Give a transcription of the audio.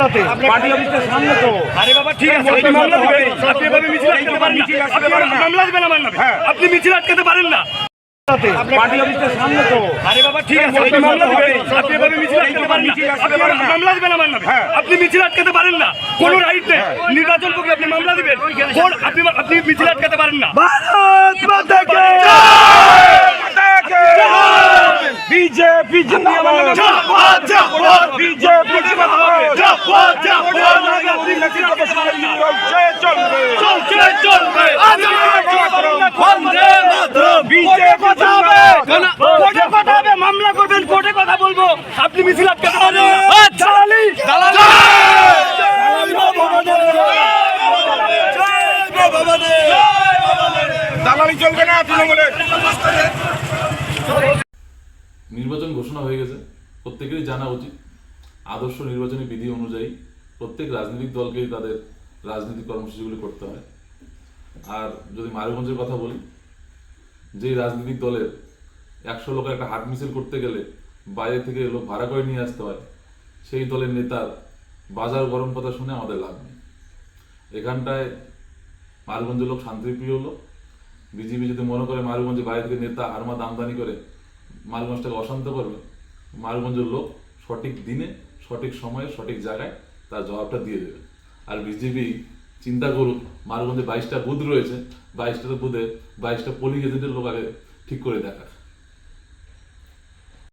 Party অফিসের সামনে তো। আরে বাবা ঠিক আছে আপনি মামলা দিবেন। আপনি এভাবে মিছিল আটকাতে পারেন না। আপনি মামলা দিবেন। আমার নামে আপনি মিছিল আটকাতে পারেন না। পার্টি অফিসের সামনে তো। আরে বাবা ঠিক আছে আপনি মামলা দিবেন। আপনি এভাবে মিছিল আটকাতে পারেন না। মামলা দিবেন আমার নামে। আপনি মিছিল আটকাতে পারেন না। কোনো রাইট নেই। নির্বাচন করলে আপনি মামলা দিবেন। কোন আপনি আপনি মিছিল আটকাতে পারেন না। ভারত মাতা কে বিজেপি জিন্দাবাদ বিজেপি জিন্দাবাদ চলবে চলছে চলবে বিজেপি জিন্দাবাদ কোর্টে কথা হবে মামলা করবেন কোর্টে কথা বলব। আপনি মিছিল পারেন না দালালি! দালালি চলবে না তৃণমূলে। নির্বাচন ঘোষণা হয়ে গেছে। প্রত্যেকেরই জানা উচিত। আদর্শ নির্বাচনী বিধি অনুযায়ী প্রত্যেক রাজনৈতিক দলকেই তাদের রাজনৈতিক কর্মসূচিগুলি করতে হয়। আর যদি মারুগঞ্জের কথা বলি যেই রাজনৈতিক দলের একশো লোকের একটা হাট মিছিল করতে গেলে বাইরে থেকে লোক ভাড়া করে নিয়ে আসতে হয়। সেই দলের নেতার বাজার গরম কথা শুনে আমাদের লাভ নেই। এখানটায় মারুগঞ্জের লোক শান্তিপ্রিয় লোক। বিজেপি যদি মনে করে মারুগঞ্জে বাইরে থেকে নেতা আরমা দামদানি করে মারুগঞ্জটাকে অশান্ত করবে মারুগঞ্জের লোক সঠিক দিনে, সঠিক সময়ে, সঠিক জায়গায় তার জবাবটা দিয়ে দেবে। আর বিজেপি চিন্তা করুক মারুগঞ্জে বাইশটা বুথ রয়েছে, বাইশটা বুথে বাইশটা পোলিং এজেন্টের লোক আগে ঠিক করে দেখা